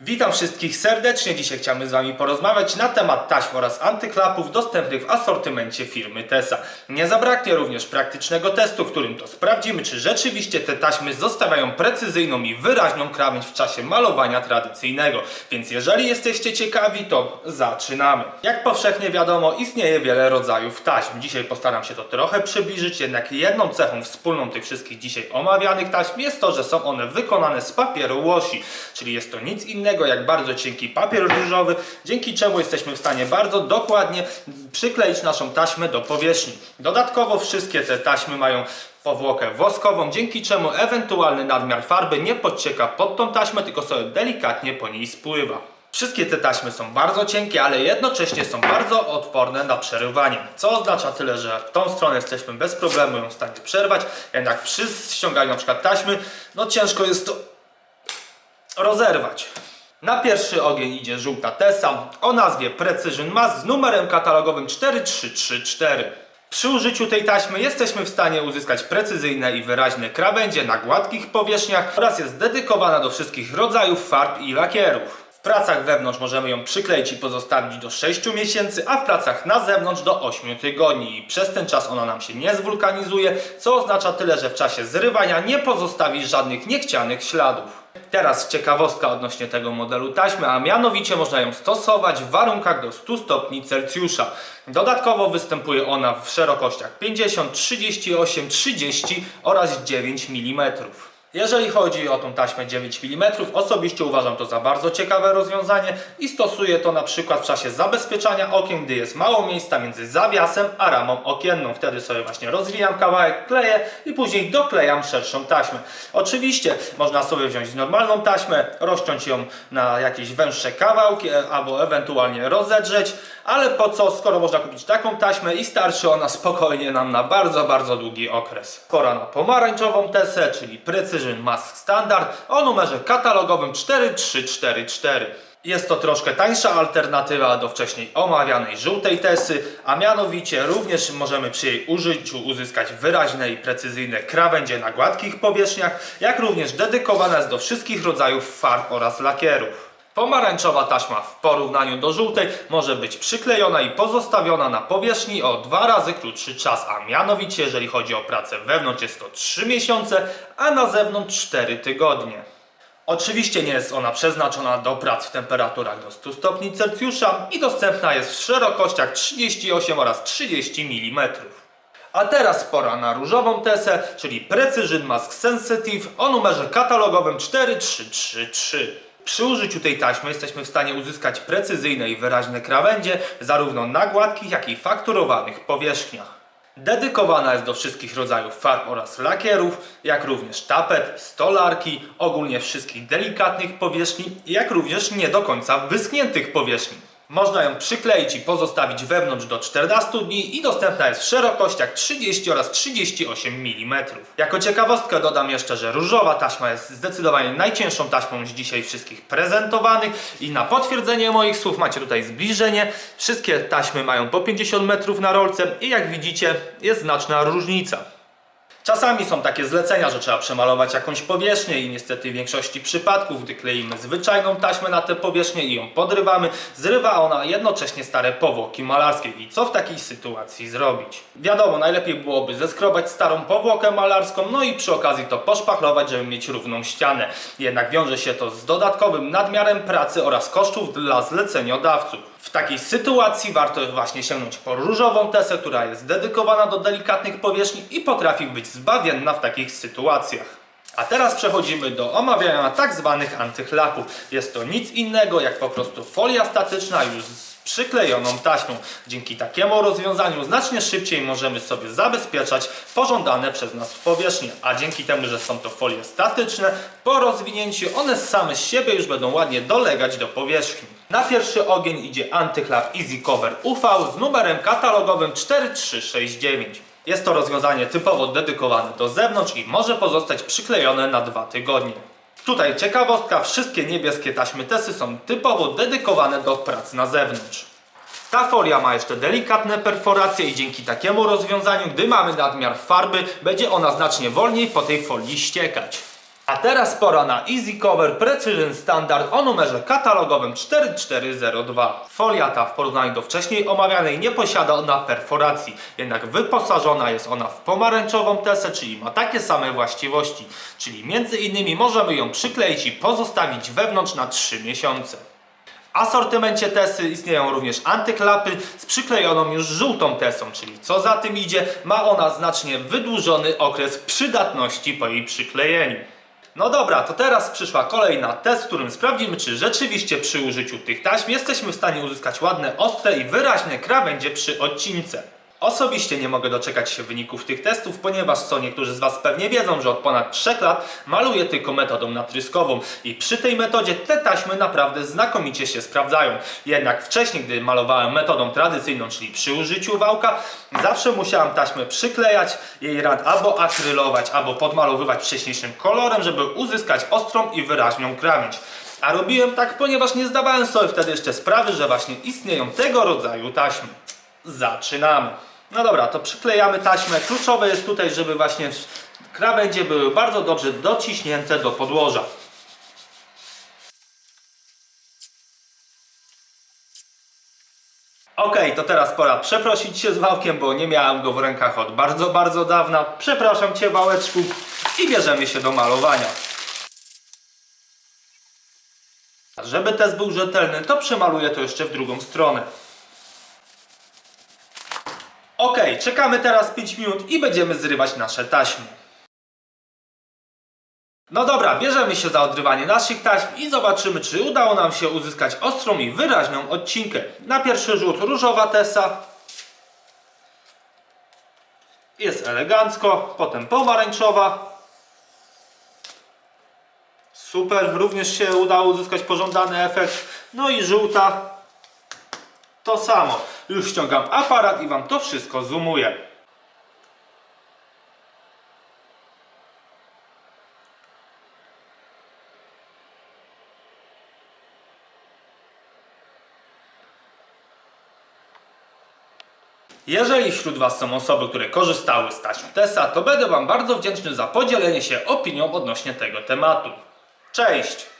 Witam wszystkich serdecznie. Dzisiaj chciamy z Wami porozmawiać na temat taśm oraz antyklapów dostępnych w asortymencie firmy Tesa. Nie zabraknie również praktycznego testu, w którym to sprawdzimy, czy rzeczywiście te taśmy zostawiają precyzyjną i wyraźną krawędź w czasie malowania tradycyjnego. Więc jeżeli jesteście ciekawi, to zaczynamy. Jak powszechnie wiadomo, istnieje wiele rodzajów taśm. Dzisiaj postaram się to trochę przybliżyć, jednak jedną cechą wspólną tych wszystkich dzisiaj omawianych taśm jest to, że są one wykonane z papieru łosi, czyli jest to nic innego jak bardzo cienki papier różowy, dzięki czemu jesteśmy w stanie bardzo dokładnie przykleić naszą taśmę do powierzchni. Dodatkowo wszystkie te taśmy mają powłokę woskową, dzięki czemu ewentualny nadmiar farby nie podcieka pod tą taśmę, tylko sobie delikatnie po niej spływa. Wszystkie te taśmy są bardzo cienkie, ale jednocześnie są bardzo odporne na przerywanie. Co oznacza tyle, że w tą stronę jesteśmy bez problemu ją w stanie przerwać, jednak przy ściąganiu przykład taśmy, no ciężko jest to rozerwać. Na pierwszy ogień idzie żółta Tesa o nazwie Precision Mask z numerem katalogowym 4334. Przy użyciu tej taśmy jesteśmy w stanie uzyskać precyzyjne i wyraźne krawędzie na gładkich powierzchniach oraz jest dedykowana do wszystkich rodzajów farb i lakierów. Pracach wewnątrz możemy ją przykleić i pozostawić do 6 miesięcy, a w pracach na zewnątrz do 8 tygodni. Przez ten czas ona nam się nie zwulkanizuje, co oznacza tyle, że w czasie zrywania nie pozostawi żadnych niechcianych śladów. Teraz ciekawostka odnośnie tego modelu taśmy, a mianowicie można ją stosować w warunkach do 100 stopni Celsjusza. Dodatkowo występuje ona w szerokościach 50, 38, 30 oraz 9 mm. Jeżeli chodzi o tą taśmę 9 mm, osobiście uważam to za bardzo ciekawe rozwiązanie i stosuję to na przykład w czasie zabezpieczania okien, gdy jest mało miejsca między zawiasem a ramą okienną. Wtedy sobie właśnie rozwijam kawałek, kleję i później doklejam szerszą taśmę. Oczywiście można sobie wziąć normalną taśmę, rozciąć ją na jakieś węższe kawałki e, albo ewentualnie rozedrzeć, ale po co, skoro można kupić taką taśmę i starczy ona spokojnie nam na bardzo, bardzo długi okres. Pora na pomarańczową tesę, czyli Precision Mask Standard o numerze katalogowym 4344. Jest to troszkę tańsza alternatywa do wcześniej omawianej żółtej tesy, a mianowicie również możemy przy jej użyciu uzyskać wyraźne i precyzyjne krawędzie na gładkich powierzchniach, jak również dedykowana jest do wszystkich rodzajów farb oraz lakierów. Pomarańczowa taśma w porównaniu do żółtej może być przyklejona i pozostawiona na powierzchni o dwa razy krótszy czas, a mianowicie jeżeli chodzi o pracę wewnątrz jest to 3 miesiące, a na zewnątrz 4 tygodnie. Oczywiście nie jest ona przeznaczona do prac w temperaturach do 100 stopni Celsjusza i dostępna jest w szerokościach 38 oraz 30 mm. A teraz pora na różową tesę, czyli Precision Mask Sensitive o numerze katalogowym 4333. Przy użyciu tej taśmy jesteśmy w stanie uzyskać precyzyjne i wyraźne krawędzie zarówno na gładkich, jak i fakturowanych powierzchniach. Dedykowana jest do wszystkich rodzajów farb oraz lakierów, jak również tapet, stolarki, ogólnie wszystkich delikatnych powierzchni, jak również nie do końca wyschniętych powierzchni. Można ją przykleić i pozostawić wewnątrz do 14 dni i dostępna jest w szerokościach 30 oraz 38 mm. Jako ciekawostkę dodam jeszcze, że różowa taśma jest zdecydowanie najcięższą taśmą z dzisiaj wszystkich prezentowanych i na potwierdzenie moich słów macie tutaj zbliżenie. Wszystkie taśmy mają po 50 metrów na rolce i jak widzicie jest znaczna różnica. Czasami są takie zlecenia, że trzeba przemalować jakąś powierzchnię i niestety w większości przypadków, gdy kleimy zwyczajną taśmę na tę powierzchnię i ją podrywamy, zrywa ona jednocześnie stare powłoki malarskie. I co w takiej sytuacji zrobić? Wiadomo, najlepiej byłoby zeskrobać starą powłokę malarską, no i przy okazji to poszpachlować, żeby mieć równą ścianę. Jednak wiąże się to z dodatkowym nadmiarem pracy oraz kosztów dla zleceniodawców. W takiej sytuacji warto właśnie sięgnąć po różową tesę, która jest dedykowana do delikatnych powierzchni i potrafi być zbawienna w takich sytuacjach. A teraz przechodzimy do omawiania tak zwanych antychlapów. Jest to nic innego jak po prostu folia statyczna już z przyklejoną taśmą. Dzięki takiemu rozwiązaniu znacznie szybciej możemy sobie zabezpieczać pożądane przez nas powierzchnie. A dzięki temu, że są to folie statyczne, po rozwinięciu one same z siebie już będą ładnie dolegać do powierzchni. Na pierwszy ogień idzie antychlap Easy Cover UV z numerem katalogowym 4369. Jest to rozwiązanie typowo dedykowane do zewnątrz i może pozostać przyklejone na dwa tygodnie. Tutaj ciekawostka, wszystkie niebieskie taśmy Tesy są typowo dedykowane do prac na zewnątrz. Ta folia ma jeszcze delikatne perforacje i dzięki takiemu rozwiązaniu, gdy mamy nadmiar farby, będzie ona znacznie wolniej po tej folii ściekać. A teraz pora na Easy Cover Precision Standard o numerze katalogowym 4402. Folia ta w porównaniu do wcześniej omawianej nie posiada ona perforacji, jednak wyposażona jest ona w pomarańczową tesę, czyli ma takie same właściwości, czyli między innymi możemy ją przykleić i pozostawić wewnątrz na 3 miesiące. W asortymencie Tesy istnieją również antyklapy z przyklejoną już żółtą Tesą, czyli co za tym idzie, ma ona znacznie wydłużony okres przydatności po jej przyklejeniu. No dobra, to teraz przyszła kolej na test, w którym sprawdzimy, czy rzeczywiście przy użyciu tych taśm jesteśmy w stanie uzyskać ładne, ostre i wyraźne krawędzie przy odcince. Osobiście nie mogę doczekać się wyników tych testów, ponieważ co niektórzy z Was pewnie wiedzą, że od ponad 3 lat maluję tylko metodą natryskową i przy tej metodzie te taśmy naprawdę znakomicie się sprawdzają. Jednak wcześniej, gdy malowałem metodą tradycyjną, czyli przy użyciu wałka, zawsze musiałem taśmę przyklejać, jej rad albo akrylować, albo podmalowywać wcześniejszym kolorem, żeby uzyskać ostrą i wyraźną krawędź. A robiłem tak, ponieważ nie zdawałem sobie wtedy jeszcze sprawy, że właśnie istnieją tego rodzaju taśmy. Zaczynamy. No dobra, to przyklejamy taśmę. Kluczowe jest tutaj, żeby właśnie krawędzie były bardzo dobrze dociśnięte do podłoża. Ok, to teraz pora przeprosić się z wałkiem, bo nie miałem go w rękach od bardzo, bardzo dawna. Przepraszam Cię, wałeczku, i bierzemy się do malowania. Żeby test był rzetelny, to przemaluję to jeszcze w drugą stronę. Ok, czekamy teraz 5 minut i będziemy zrywać nasze taśmy. No dobra, bierzemy się za odrywanie naszych taśm i zobaczymy, czy udało nam się uzyskać ostrą i wyraźną odcinkę. Na pierwszy rzut różowa tesa. Jest elegancko, potem pomarańczowa. Super, również się udało uzyskać pożądany efekt. No i żółta. To samo. Już ściągam aparat i Wam to wszystko zoomuję. Jeżeli wśród Was są osoby, które korzystały z taśm TESA, to będę Wam bardzo wdzięczny za podzielenie się opinią odnośnie tego tematu. Cześć!